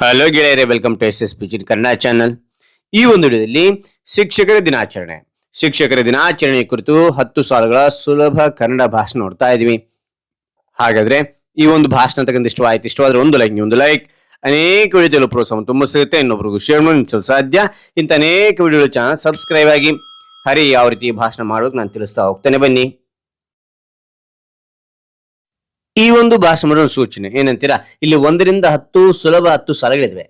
Hello ಗೆಳೆಯರೆ welcome to S S P Kannada channel ಈ ಒಂದು ವಿಡಿಯೋದಲ್ಲಿ ಶಿಕ್ಷಕರ ದಿನಾಚರಣೆ. ಶಿಕ್ಷಕರ ದಿನಾಚರಣೆ ಕುರಿತು ಹತ್ತು ಸಾಲುಗಳ ಸುಲಭ ಕನ್ನಡ ಭಾಷಣ ನೋಡ್ತಾ ಇದೀವಿ ಹಾಗಾದ್ರೆ ಈ ಒಂದು ಭಾಷಣ ತಕ್ಕಂತ ಇಷ್ಟವಾಯ್ತು ಇಷ್ಟವಾದ್ರೆ ಒಂದು ಲೈಕ್ ಒಂದು ಲೈಕ್ ಅನೇಕ ವಿಡಿಯೋದಲ್ಲಿ ಪ್ರೋತ್ಸಾಹ ತುಂಬ ಸಿಗುತ್ತೆ. ಇನ್ನೊಬ್ರಿಗೂ ಶೇರ್ ಮಾಡಿ ಸಾಧ್ಯ. ಇಂಥ ಅನೇಕ ವಿಡಿಯೋಗಳ ಚಾನಲ್ ಸಬ್ಸ್ಕ್ರೈಬ್ ಆಗಿ. ಹರಿ, ಯಾವ ರೀತಿ ಭಾಷಣ ಮಾಡೋದು ನಾನು ತಿಳಿಸ್ತಾ ಹೋಗ್ತೇನೆ. ಬನ್ನಿ. ಈ ಒಂದು ಭಾಷಣ ಒಂದು ಸೂಚನೆ ಏನಂತೀರಾ? ಇಲ್ಲಿ ಒಂದರಿಂದ ಹತ್ತು ಸುಲಭ ಹತ್ತು ಸಾಲಗಳಿವೆ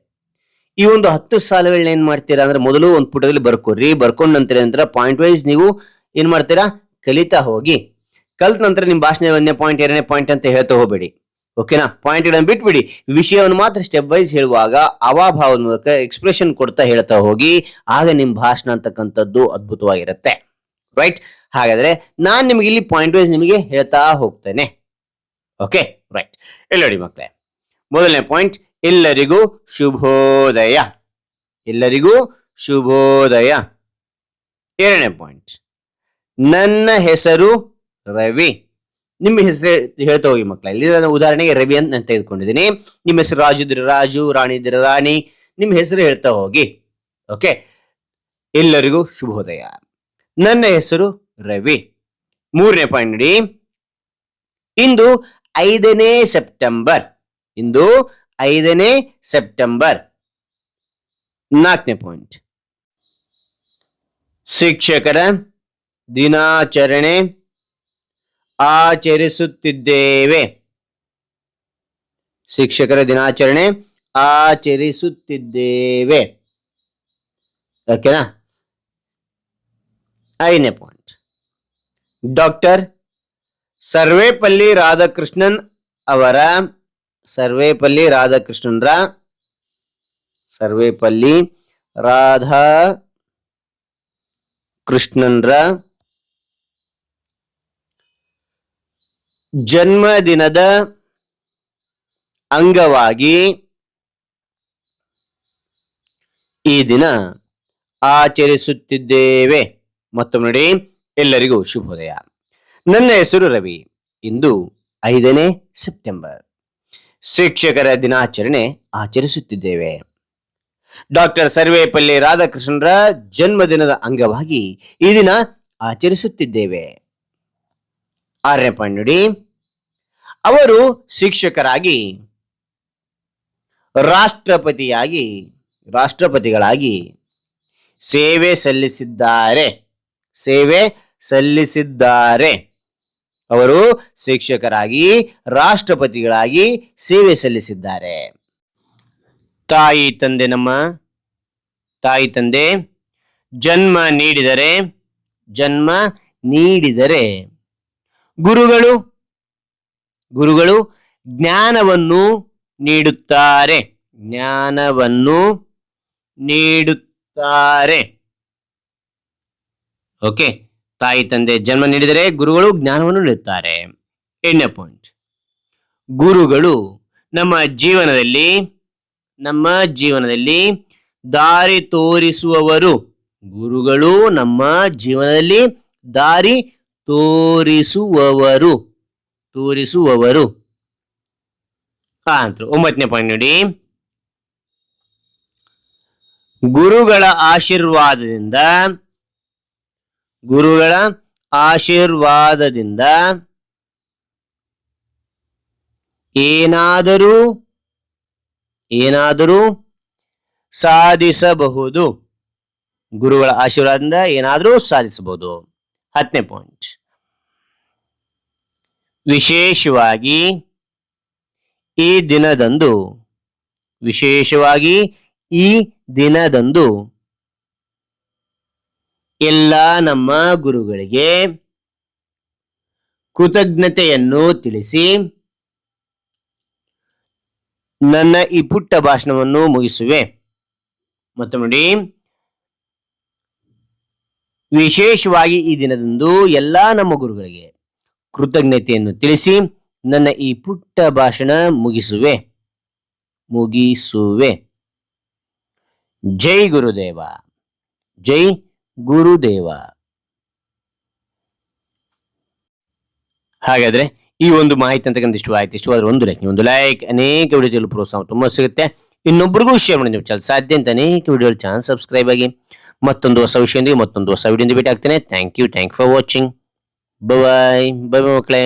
ಈ ಒಂದು ಹತ್ತು ಸಾಲಗಳನ್ನ ಏನ್ ಮಾಡ್ತೀರಾ ಅಂದ್ರೆ ಮೊದಲು ಒಂದು ಪುಟದಲ್ಲಿ ಬರ್ಕೋರಿ ಬರ್ಕೊಂಡ ನಂತರ ನಂತರ ಪಾಯಿಂಟ್ ವೈಸ್ ನೀವು ಏನ್ ಮಾಡ್ತೀರಾ? ಕಲಿತಾ ಹೋಗಿ. ಕಲಿತ ನಂತರ ನಿಮ್ ಭಾಷಣ ಒಂದನೇ ಪಾಯಿಂಟ್ ಎರಡನೇ ಪಾಯಿಂಟ್ ಅಂತ ಹೇಳ್ತಾ ಹೋಗ್ಬೇಡಿ. ಓಕೆನಾ ಪಾಯಿಂಟ್ ಗಳನ್ನ ಬಿಟ್ಬಿಡಿ. ವಿಷಯವನ್ನು ಮಾತ್ರ ಸ್ಟೆಪ್ ವೈಸ್ ಹೇಳುವಾಗ ಅವಾಭಾವದ ಮೂಲಕ ಎಕ್ಸ್ಪ್ರೆಷನ್ ಕೊಡ್ತಾ ಹೇಳ್ತಾ ಹೋಗಿ. ಆಗ ನಿಮ್ ಭಾಷಣ ಅಂತಕ್ಕಂಥದ್ದು ಅದ್ಭುತವಾಗಿರುತ್ತೆ. ರೈಟ್ ಹಾಗಾದ್ರೆ ನಾನ್ ನಿಮ್ಗೆ ಇಲ್ಲಿ ಪಾಯಿಂಟ್ ವೈಸ್ ನಿಮಗೆ ಹೇಳ್ತಾ ಹೋಗ್ತೇನೆ. ಓಕೆ ರೈಟ್ ಎಲ್ಲರಿ ಮಕ್ಕಳೇ ಮೊದಲನೇ ಪಾಯಿಂಟ್ ಎಲ್ಲರಿಗೂ ಶುಭೋದಯ. ಎಲ್ಲರಿಗೂ ಶುಭೋದಯ. ಎರಡನೇ ಪಾಯಿಂಟ್ ನನ್ನ ಹೆಸರು ರವಿ. ನಿಮ್ಮ ಹೆಸರು ಹೇಳ್ತಾ ಹೋಗಿ ಮಕ್ಕಳ ಇಲ್ಲಿ ನಾನು ಉದಾಹರಣೆಗೆ ರವಿ ಅಂತ ನಾನು ತೆಗೆದುಕೊಂಡಿದ್ದೀನಿ. ನಿಮ್ಮ ಹೆಸರು ರಾಜು ಇದ್ರೆ ರಾಜು, ರಾಣಿ ಇದ್ರೆ ರಾಣಿ, ನಿಮ್ಮ ಹೆಸರು ಹೇಳ್ತಾ ಹೋಗಿ. ಓಕೆ ಎಲ್ಲರಿಗೂ ಶುಭೋದಯ. ನನ್ನ ಹೆಸರು ರವಿ. ಮೂರನೇ ಪಾಯಿಂಟ್ ನೋಡಿ. ಇಂದು ಐದನೇ ಸೆಪ್ಟೆಂಬರ್. ಇಂದು ಐದನೇ ಸೆಪ್ಟೆಂಬರ್. ನಾಲ್ಕನೇ ಪಾಯಿಂಟ್. ಶಿಕ್ಷಕರ ದಿನಾಚರಣೆ ಆಚರಿಸುತ್ತಿದ್ದೇವೆ. ಶಿಕ್ಷಕರ ದಿನಾಚರಣೆ ಆಚರಿಸುತ್ತಿದ್ದೇವೆ. ಓಕೆನಾ? ಐದನೇ ಪಾಯಿಂಟ್. ಡಾಕ್ಟರ್ ಸರ್ವೇಪಲ್ಲಿ ರಾಧಾಕೃಷ್ಣನ್ ಅವರ ಸರ್ವೇಪಲ್ಲಿ ರಾಧಾಕೃಷ್ಣನ್ರ ಸರ್ವೇಪಲ್ಲಿ ರಾಧಾ ಕೃಷ್ಣನ್ರ ಜನ್ಮದಿನದ ಅಂಗವಾಗಿ ಈ ದಿನ ಆಚರಿಸುತ್ತಿದ್ದೇವೆ. ಮತ್ತೊಮ್ಮೆ ನೋಡಿ, ಎಲ್ಲರಿಗೂ ಶುಭೋದಯ. ನನ್ನ ಹೆಸರು ರವಿ. ಇಂದು ಐದನೇ ಸೆಪ್ಟೆಂಬರ್. ಶಿಕ್ಷಕರ ದಿನಾಚರಣೆ ಆಚರಿಸುತ್ತಿದ್ದೇವೆ. ಡಾಕ್ಟರ್ ಸರ್ವೇಪಲ್ಲಿ ರಾಧಾಕೃಷ್ಣರ ಜನ್ಮದಿನದ ಅಂಗವಾಗಿ ಈ ದಿನ ಆಚರಿಸುತ್ತಿದ್ದೇವೆ. ಆರನೇ ಪಾಯಿಂಟ್ ಅವರು ಶಿಕ್ಷಕರಾಗಿ, ರಾಷ್ಟ್ರಪತಿಯಾಗಿ, ರಾಷ್ಟ್ರಪತಿಗಳಾಗಿ ಸೇವೆ ಸಲ್ಲಿಸಿದ್ದಾರೆ. ಸೇವೆ ಸಲ್ಲಿಸಿದ್ದಾರೆ. ಅವರು ಶಿಕ್ಷಕರಾಗಿ, ರಾಷ್ಟ್ರಪತಿಗಳಾಗಿ ಸೇವೆ ಸಲ್ಲಿಸಿದ್ದಾರೆ. ತಾಯಿ ತಂದೆ ನಮ್ಮ, ತಾಯಿ ತಂದೆ, ಜನ್ಮ ನೀಡಿದರೆ ಜನ್ಮ ನೀಡಿದರೆ. ಗುರುಗಳು ಗುರುಗಳು ಜ್ಞಾನವನ್ನು ನೀಡುತ್ತಾರೆ ಜ್ಞಾನವನ್ನು ನೀಡುತ್ತಾರೆ. ಓಕೆ. ತಾಯಿ ತಂದೆ ಜನ್ಮ ನೀಡಿದರೆ ಗುರುಗಳು ಜ್ಞಾನವನ್ನು ನೀಡುತ್ತಾರೆ. ಎಂಟನೇ ಪಾಯಿಂಟ್ ಗುರುಗಳು ನಮ್ಮ ಜೀವನದಲ್ಲಿ ನಮ್ಮ ಜೀವನದಲ್ಲಿ ದಾರಿ ತೋರಿಸುವವರು. ಗುರುಗಳು ನಮ್ಮ ಜೀವನದಲ್ಲಿ ದಾರಿ ತೋರಿಸುವವರು. ತೋರಿಸುವವರು. ಅಂತ ಒಂಬತ್ತನೇ ಪಾಯಿಂಟ್ ನೋಡಿ. ಗುರುಗಳ ಆಶೀರ್ವಾದದಿಂದ ಗುರುಗಳ ಆಶೀರ್ವಾದದಿಂದ ಏನಾದರೂ ಏನಾದರೂ ಸಾಧಿಸಬಹುದು. ಗುರುಗಳ ಆಶೀರ್ವಾದದಿಂದ ಏನಾದರೂ ಸಾಧಿಸಬಹುದು. ಹತ್ತನೇ ಪಾಯಿಂಟ್ ವಿಶೇಷವಾಗಿ ಈ ದಿನದಂದು, ವಿಶೇಷವಾಗಿ ಈ ದಿನದಂದು ಎಲ್ಲ ನಮ್ಮ ಗುರುಗಳಿಗೆ ಕೃತಜ್ಞತೆಯನ್ನು ತಿಳಿಸಿ ನನ್ನ ಈ ಪುಟ್ಟ ಭಾಷಣವನ್ನು ಮುಗಿಸುವೆ. ಮತ್ತು ನೋಡಿ, ವಿಶೇಷವಾಗಿ ಈ ದಿನದಂದು ಎಲ್ಲ ನಮ್ಮ ಗುರುಗಳಿಗೆ ಕೃತಜ್ಞತೆಯನ್ನು ತಿಳಿಸಿ ನನ್ನ ಈ ಪುಟ್ಟ ಭಾಷಣ ಮುಗಿಸುವೆ. ಮುಗಿಸುವೆ. ಜೈ ಗುರುದೇವ. ಜೈ ಗುರುದೇವ. ಹಾಗಾದ್ರೆ ಈ ಒಂದು ಮಾಹಿತಿ ಅಂತಕ್ಕಂಥ ಇಷ್ಟವಾಯ್ತು ಇಷ್ಟವಾದ್ರೆ ಒಂದು ಲೈಕ್ ಒಂದು ಲೈಕ್ ಅನೇಕ ವಿಡಿಯೋದಲ್ಲಿ ಪ್ರೋತ್ಸಾಹ ತುಂಬ ಸಿಗುತ್ತೆ. ಇನ್ನೊಬ್ಬರಿಗೂ ಶೇರ್ ಮಾಡಿ ಚಾನಲ್ ಸಾಧ್ಯ ಅಂತ ಅನೇಕ ವಿಡಿಯೋ ಚಾನಲ್ ಸಬ್ಸ್ಕ್ರೈಬ್ ಆಗಿ ಮತ್ತೊಂದು ಹೊಸ ವಿಷಯದೊಂದಿಗೆ ಮತ್ತೊಂದು ಹೊಸ ವಿಡಿಯೋ ಭೇಟಿ ಆಗ್ತೇನೆ. Thank you thank for watching bye bye ಮಕ್ಕಳೇ.